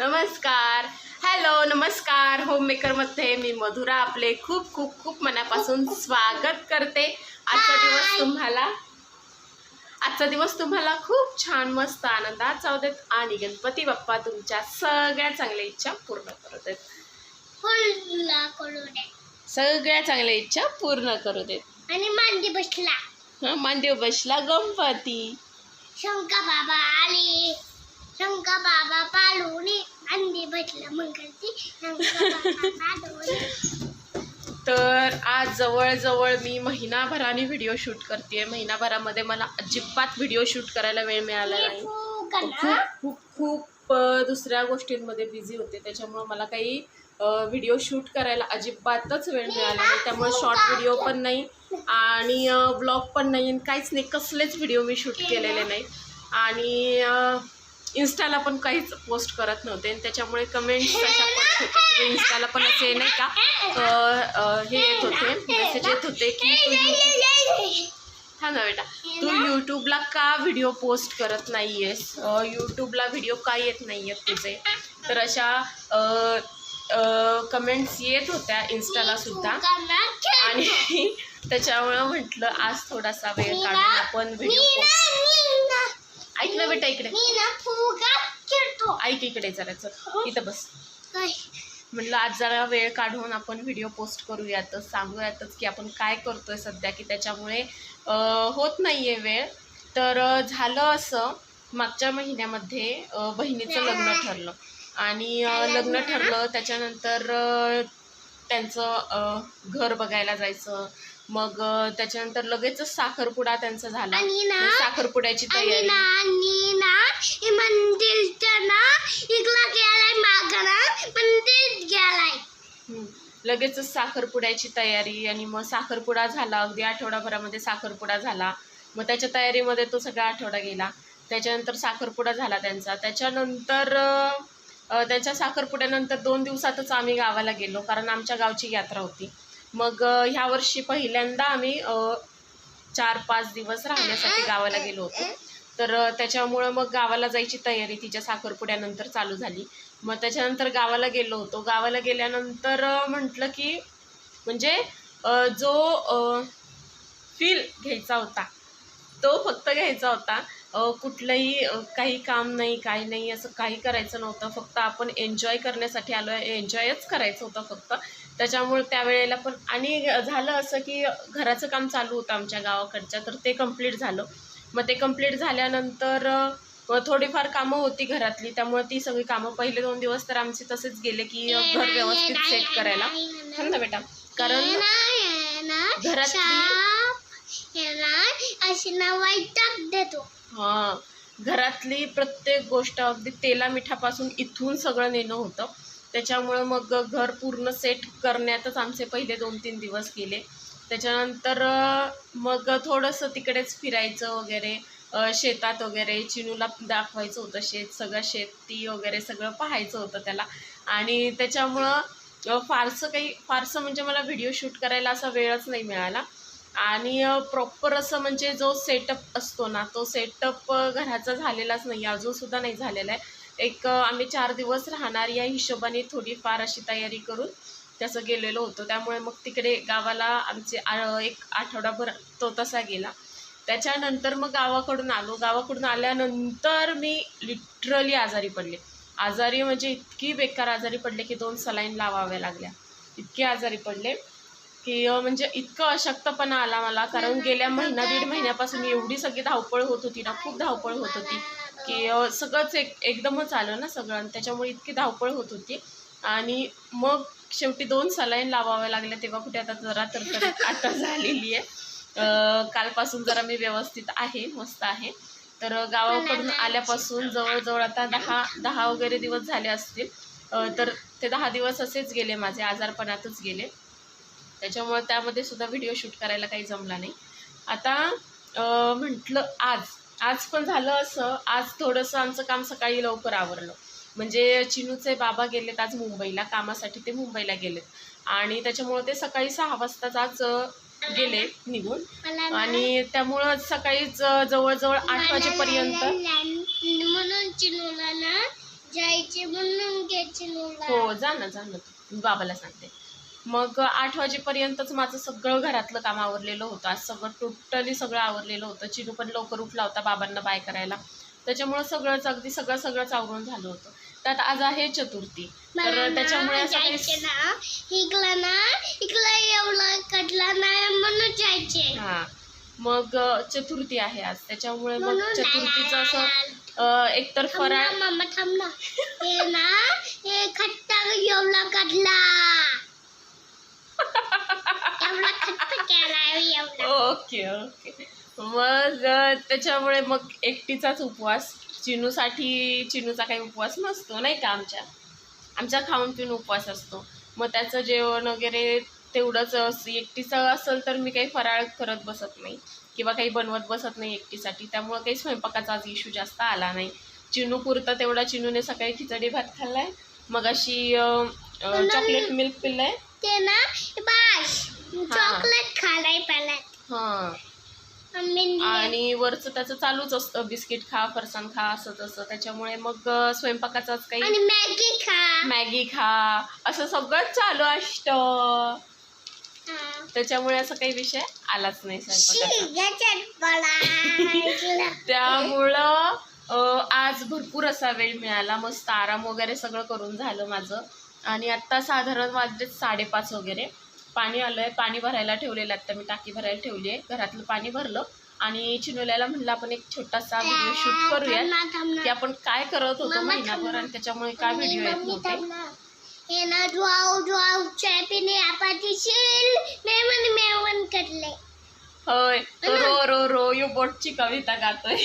नमस्कार. हॅलो नमस्कार. होममेकरमध्ये मी मधुरा आपले खूप खूप खूप मनापासून स्वागत करते. आजचा दिवस तुम्हाला आजचा दिवस तुम्हाला खूप छान मस्त आनंदात जाऊ देत आणि गणपती बाप्पा तुमच्या सगळ्या चांगल्या इच्छा पूर्ण करू देत. सगळ्या चांगल्या इच्छा पूर्ण करू देत. आणि मांडी बसला. हं, मांदेव बसला गणपती. शंका बाबा आले. शंका बाबा पालवणे मंगलती बाबा पालवणे तर आज जवळजवळ मी महिनाभराने व्हिडिओ शूट करते महिनाभरामध्ये मला अजिबात व्हिडिओ शूट करायला वेळ मिळाला नाही. खूप खूप खूप दुसऱ्या गोष्टींमध्ये बिझी होते. त्याच्यामुळं मला काही व्हिडिओ शूट करायला अजिबातच वेळ मिळाला नाही. त्यामुळे शॉर्ट व्हिडिओ पण नाही आणि ब्लॉग पण नाही आणि काहीच नाही. कसलेच व्हिडिओ मी शूट केलेले नाही. आणि इन्स्टाला पण काहीच पोस्ट करत नव्हते आणि त्याच्यामुळे कमेंट्स अशा पडत होत्या. किंवा इन्स्टाला पण असे नाही का हे येत होते मेसेज येत होते की हा ना बेटा तू यूट्यूबला का व्हिडिओ पोस्ट करत नाही आहेस यूट्यूबला व्हिडिओ का येत नाही आहेत तुझे? तर अशा कमेंट्स येत होत्या इन्स्टाला सुद्धा. आणि त्याच्यामुळं म्हटलं आज थोडासा वेळ काढून आपण व्हिडिओ पोस्ट ऐक ना बेटा इकडे. मी ना फुगा खेळतो. ऐक इकडे जरा चल. इथं बस. काय? म्हटलं आज जरा वेळ काढून आपण व्हिडिओ पोस्ट करूयातच सांगूयातच की आपण काय करतोय सध्या की त्याच्यामुळे होत नाही आहे वेळ. तर झालं असं मागच्या महिन्यामध्ये बहिणीचं लग्न ठरलं. आणि लग्न ठरलं त्याच्यानंतर त्यांचं घर बघायला जायचं. मग त्याच्यानंतर लगेचच साखरपुडा त्यांचा झाला. साखरपुड्याची तयारी. लगेचच साखरपुड्याची तयारी आणि मग साखरपुडा झाला. अगदी आठवडाभरामध्ये साखरपुडा झाला. मग त्याच्या तयारीमध्ये तो सगळा आठवडा गेला. त्याच्यानंतर साखरपुडा झाला त्यांचा. त्याच्यानंतर त्यांच्या साखरपुड्यानंतर दोन दिवसातच आम्ही गावाला गेलो कारण आमच्या गावची यात्रा होती. मग ह्या वर्षी पहिल्यांदा आम्ही चार पाच दिवस राहण्यासाठी गावाला गेलो होतो. तर त्याच्यामुळं मग गावाला जायची तयारी तिच्या साखरपुड्यानंतर चालू झाली. मग त्याच्यानंतर गावाला गेलो होतो. गावाला गेल्यानंतर म्हटलं की म्हणजे जो फील घ्यायचा होता तो फक्त घ्यायचा होता. कुठलंही काही काम नाही काही नाही असं काही करायचं नव्हतं. फक्त आपण एन्जॉय करण्यासाठी आलो आहे एन्जॉयच करायचं होतं फक्त. त्याच्यामुळे त्यावेळेला पण आणि झालं असं की घराचं काम चालू होतं आमच्या गावाकडच्या तर ते कंप्लीट झालं. मग ते कंप्लीट झाल्यानंतर थोडीफार कामं होती घरातली. त्यामुळे ती सगळी कामं पहिले दोन दिवस तर आमचे तसेच गेले की घर व्यवस्थित सेट करायला. ना. बेटा. कारण घरातली अशी ना वैताग देतो घरातली प्रत्येक गोष्ट अगदी तेला मिठापासून इथून सगळं नेणं होतं. त्याच्यामुळं मग घर पूर्ण सेट करण्यातच आमचे पहिले दोन तीन दिवस गेले. त्याच्यानंतर मग थोडंसं तिकडेच फिरायचं वगैरे शेतात वगैरे चिनूला दाखवायचं होतं शेत सगळं शेती वगैरे सगळं पाहायचं होतं त्याला. आणि त्याच्यामुळं फारसं काही फारसं म्हणजे मला व्हिडिओ शूट करायला असा वेळच नाही मिळाला. आणि प्रॉपर असं म्हणजे जो सेटअप असतो ना तो सेटअप घराचा झालेलाच नाही अजूनसुद्धा नाही झालेला आहे. एक आम्ही चार दिवस राहणार या हिशोबाने थोडीफार अशी तयारी करून तसं गेलेलो होतो. त्यामुळे मग तिकडे गावाला आमचे एक आठवडाभर तो तसा गेला. त्याच्यानंतर मग गावाकडून आलो. गावाकडून आल्यानंतर मी लिटरली आजारी पडले. आजारी म्हणजे इतकी बेकार आजारी पडले की दोन सलाईन लावाव्या लागल्या. इतके आजारी पडले. की म्हणजे इतकं अशक्तपणा आला मला. कारण गेल्या महिना दीड महिन्यापासून एवढी सगळी धावपळ होत होती ना खूप धावपळ होत होती. की सगळंच एक एकदमच आलं ना सगळं. आणि त्याच्यामुळे इतकी धावपळ होत होती. आणि मग शेवटी दोन सलाईन लावाव्या लागल्या. तेव्हा कुठे आता जरा तर आता झालेली आहे. कालपासून जरा मी व्यवस्थित आहे मस्त आहे. तर गावाकडून आल्यापासून जवळजवळ आता दहा दहा वगैरे दिवस झाले असतील. तर ते दहा दिवस असेच गेले. माझे आजारपणातच गेले. त्याच्यामुळे त्यामध्ये सुद्धा व्हिडिओ शूट करायला काही जमला नाही. आता म्हटलं आज आज पण झालं असं आज थोडंसं आमचं काम सकाळी लवकर आवरलं. म्हणजे चिनूचे बाबा गेलेत आज मुंबईला कामासाठी ते मुंबईला गेलेत. आणि त्याच्यामुळं ते सकाळी सहा वाजताच आज गेले निघून. आणि त्यामुळं सकाळीच जवळजवळ आठ वाजेपर्यंत म्हणून चिनूला ना जायचे म्हणून हो जा ना जा ना. बाबाला सांगते. मग आठ वाजेपर्यंतच माझं सगळं घरातलं काम आवरलेलं होतं. आज सगळं टोटली सगळं आवरलेलं होतं. चिनू पण लवकर उठला होता बाबांना बाय करायला. त्याच्यामुळं सगळंच अगदी सगळं सगळंच आवरून झालं होतं. त्यात आज आहे चतुर्थी. तर त्याच्यामुळे इकला ना. इकला एवढा कटला नाही म्हणून जायचे हा. मग चतुर्थी आहे आज. त्याच्यामुळे मग चतुर्थीचं असं एकतर फराळ मामा थांब. ना हे ना हे खट्टा एवढा कटला एवढा खट्टा केला एवढा ओके ओके. मग त्याच्यामुळे मग एकटीचाच उपवास चिनूसाठी चिनूचा काही उपवास नसतो नाही का आमच्या? आमचा खाऊन पिऊन उपवास असतो. मग त्याचं जेवण वगैरे तेवढंच अस- एकटीचं असेल तर मी काही फराळ करत बसत नाही. किंवा काही बनवत बसत नाही एकटीसाठी. त्यामुळं काही स्वयंपाकाचा आज इश्यू जास्त आला नाही. चिनू पुरता तेवढा चिनूने सकाळी खिचडी भात खाल्लाय. मग अशी चॉकलेट मिल्क पिल्लंय. ते ना चॉकलेट खालाय हां. आणि वरचं त्याचं चालूच असतं बिस्किट खा फरसाण खा असं तसं. त्याच्यामुळे मग अं, स्वयंपाकाचाच आणि काही मॅगी खा. मॅगी खा. असं सगळंच चालू असतं. हा. त्याच्यामुळे असं काही विषय आलाच नाही स्वयंपाकाचा. त्यामुळं अं, आज भरपूर असा वेळ मिळाला. मस्त आराम वगैरे सगळं करून झालं माझं. आणि आत्ता साधारण वाजले साडेपाच वगैरे. पाणी आलं आहे पाणी भरायला ठेवलेलं आत्ता मी टाकी भरायला ठेवली आहे. घरातलं पाणी भरलं आणि चिनुल्याला म्हणलं आपण एक छोटासा व्हिडिओ शूट करूया. की आपण काय करत होतो महिनाभर. आणि त्याच्यामुळे काय व्हिडिओ येत नव्हते. हे होय. तो रो रो रो यो बोटची कविता गातोय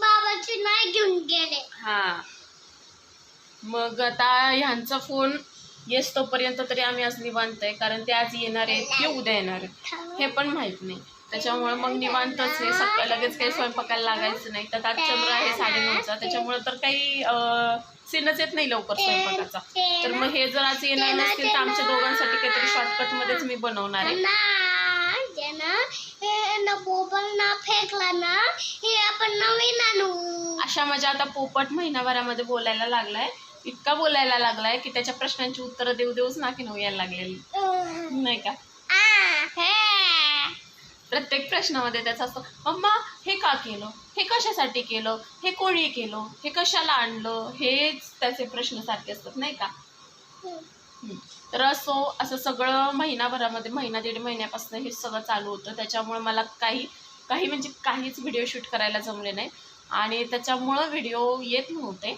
बाबाची नाही घेऊन गेले हा. मग आता ह्यांचा फोन येस तोपर्यंत तरी आम्ही आज निवांत आहे कारण ते आज येणार आहेत की उद्या येणार आहेत हे पण माहीत नाही. त्याच्यामुळे मग निवांतच आहे सकाळ लगेच काही स्वयंपाकाला लागायचं नाही. तर आज चंद्र आहे साडेनऊचा त्याच्यामुळे तर काही सीनच येत नाही लवकर स्वयंपाकाचा. तर मग हे जर आज येणार नसतील तर आमच्या दोघांसाठी काहीतरी शॉर्टकट मध्येच मी बनवणार आहे. ना ना ना फेकला ना हे आपण नवीन आणू. अशा माझ्या म्हणजे आता पोपट महिनाभरामध्ये बोलायला लागलाय. इतका बोलायला लागलाय की त्याच्या प्रश्नांची उत्तरं देऊ देऊच नाकी नऊ यायला लागलेली. नाही का? प्रत्येक प्रश्नामध्ये त्याचा असतो मम्मा हे का केलं? हे कशासाठी केलं? हे कोणी केलं? हे कशाला आणलं? हेच त्याचे प्रश्न सारखे असतात नाही का? तर असो असं सगळं महिनाभरामध्ये महिना दीड महिन्यापासून हे सगळं चालू होतं. त्याच्यामुळे मला काही काही म्हणजे काहीच व्हिडिओ शूट करायला जमले नाही. आणि त्याच्यामुळं व्हिडिओ येत नव्हते.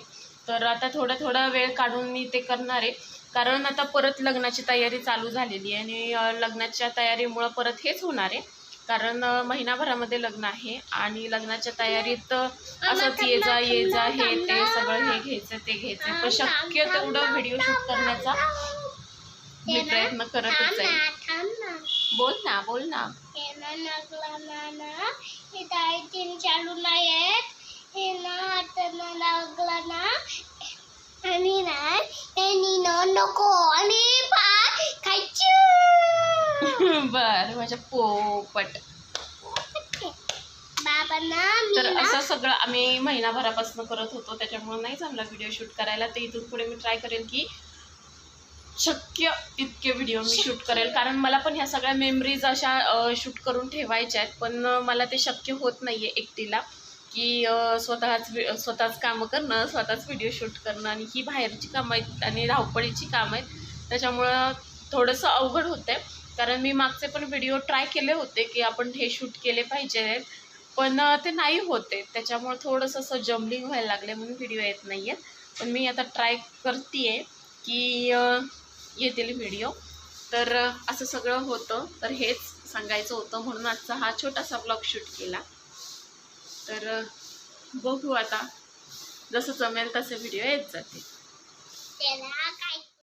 तर आता थोडा थोडा वेळ काढून मी ते करणार आहे. कारण आता परत लग्नाची तयारी चालू झालेली आहे आणि लग्नाच्या तयारीमुळं परत हेच होणार आहे. कारण महिनाभरामध्ये लग्न आहे आणि लग्नाच्या तयारीत असंच ये जा ये जा हे ते सगळं हे घ्यायचं ते घ्यायचं. पण शक्य तेवढं व्हिडिओ शूट करण्याचा मी प्रयत्न करतच आहे बोल ना बोल ना. चालू नाही आहेत हे ना आता ना लागला ना. आणि ना यांनी ना नको आणि पाय खायचं. बर माझ्या पोपट. बाबा ना मी तर ना असं सगळं आम्ही महिनाभरापासून करत होतो त्याच्यामुळे नाही जमला व्हिडिओ शूट करायला. तर इथून पुढे मी ट्राय करेन की शक्य तितके व्हिडिओ मी शूट करेल. कारण मला पण ह्या सगळ्या मेमरीज अशा शूट करून ठेवायच्या आहेत. पण मला ते शक्य होत नाही आहे एकटीला. की स्वतःच स्वतःच कामं करणं स्वतःच व्हिडिओ शूट करणं आणि ही बाहेरची कामं आहेत आणि धावपळीची कामं आहेत. त्याच्यामुळं थोडंसं अवघड होतं आहे कारण मी मागचे पण व्हिडिओ ट्राय केले होते की आपण हे शूट केले पाहिजे. पण ते नाही होते. त्याच्यामुळे थोडंसं असं जम्बलिंग व्हायला लागले म्हणून व्हिडिओ येत नाही आहेत पण मी आता ट्राय करते आहे की येतील व्हिडिओ तर असं सगळं होतं. तर हेच सांगायचं होतं म्हणून आजचा हा छोटासा ब्लॉग शूट केला. तर बघू आता. जसं जमेल तसे व्हिडिओ येत जातील